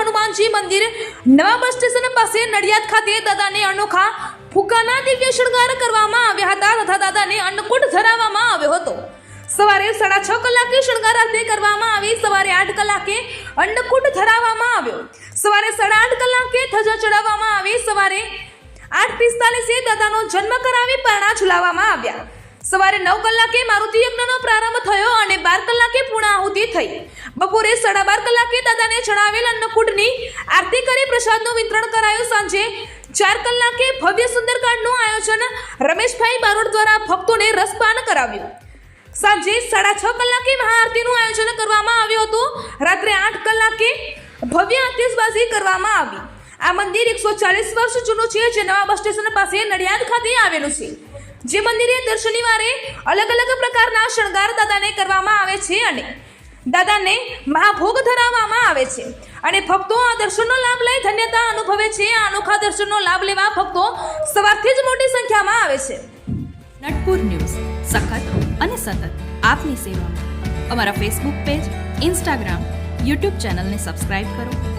હનુમાનજી મંદિર નવા bus station પાસે નડિયાદ ખાતે દાદાને અનોખા ફુગ્ગાના દિવ્ય શણગાર કરવામાં આવ્યા હતા તથા દાદાને અન્નકૂટ ધરાવવામાં આવ્યો હતો. સવારે સાડા છ કલાકે શણગાર આરતી કરવામાં આવી, સવારે આઠ કલાકે અન્નકૂટ ધરાવવામાં આવ્યો. સવારે સાડા આઠ કલાકે ધજા ચડાવવામાં આવી, સવારે આઠ પિસ્તાલીસે દાદાનો જન્મ કરાવી પરણા ઝુલાવવામાં આવ્યા. સવારે નવ કલાકે મારુતિ યજ્ઞનો પ્રારંભ થયો અને બાર કલાકે પૂર્ણાહુતિ થઈ. બપોરે સાડા બાર કલાકે દાદાને જણાવેલ અન્નકૂટની આરતી કરી પ્રસાદનું વિતરણ કરાયું સાંજે ચાર કલાકે ભવ્ય સુંદરકાંડનું આયોજન રમેશભાઈ બારોડ દ્વારા ભક્તોને રસપાન કરાવ્યું. સાંજે સાડા છ કલાકે મહાઆરતીનું આયોજન કરવામાં આવ્યું હતું. રાત્રે આઠ કલાકે ભવ્ય આતિશબાજી કરવામાં આવી. આ મંદિર એકસો ચાલીસ વર્ષ જૂનું છે જે નવા બસ સ્ટેશન પાસે નડિયાદ ખાતે આવેલું છે. જે મંદિરે દર અલગ અલગ પ્રકારના શણગાર દાદાને કરવામાં આવે છે અને દાદાને મહાભોગ ધરાવવામાં આવે છે. અને ભક્તો આ દર્શનનો લાભ લઈ ધન્યતા અનુભવે છે. આ અનોખા દર્શનનો લાભ લેવા ભક્તો સવારથી જ મોટી સંખ્યામાં આવે છે. નટપુર ન્યૂઝ. સખત અને સતત આપની સેવામાં. અમારા ફેસબુક પેજ ઇન્સ્ટાગ્રામ યુટ્યુબ ચેનલને સબસ્ક્રાઇબ કરો.